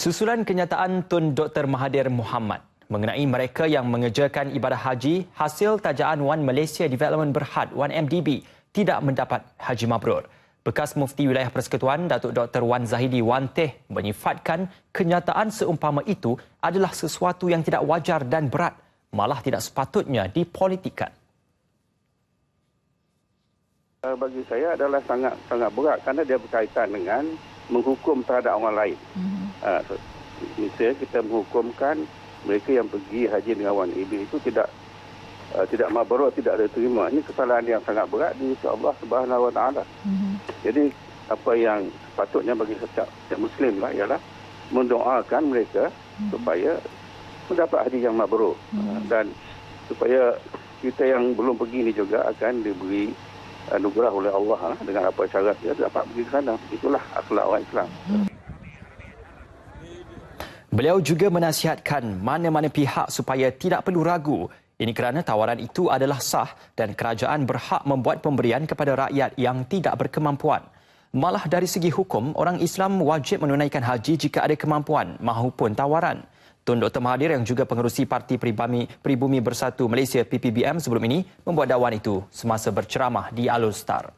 Susulan kenyataan Tun Dr. Mahathir Mohamad mengenai mereka yang mengerjakan ibadah haji hasil tajaan Wan Malaysia Development Berhad Wan MDB tidak mendapat haji mabrur. Bekas Mufti Wilayah Persekutuan Datuk Dr. Wan Zahidi Wan Teh menyifatkan kenyataan seumpama itu adalah sesuatu yang tidak wajar dan berat, malah tidak sepatutnya dipolitikan. Eh, bagi saya adalah sangat sangat berat kerana dia berkaitan dengan menghukum terhadap orang lain. Mm-hmm. Misalnya kita menghukumkan mereka yang pergi haji dengan wan ibi itu tidak uh, tidak mabrur tidak ada terima. Ini kesalahan yang sangat berat di sisi Allah Subhanahu Wa Taala. Mm-hmm. Jadi apa yang sepatutnya bagi setiap, setiap muslim lah ialah mendoakan mereka mm-hmm. supaya mendapat haji yang mabrur mm-hmm. uh, dan supaya kita yang belum pergi ini juga akan diberi anugerah oleh Allah dengan apa syarat dia dapat pergi ke sana. Itulah akhlak orang Islam. Mm-hmm. Beliau juga menasihatkan mana-mana pihak supaya tidak perlu ragu. Ini kerana tawaran itu adalah sah dan kerajaan berhak membuat pemberian kepada rakyat yang tidak berkemampuan. Malah dari segi hukum, orang Islam wajib menunaikan haji jika ada kemampuan mahupun tawaran. Tun Dr. Mahathir yang juga pengerusi Parti Peribumi, Peribumi Bersatu Malaysia PPBM sebelum ini membuat dakwaan itu semasa berceramah di Alul Star.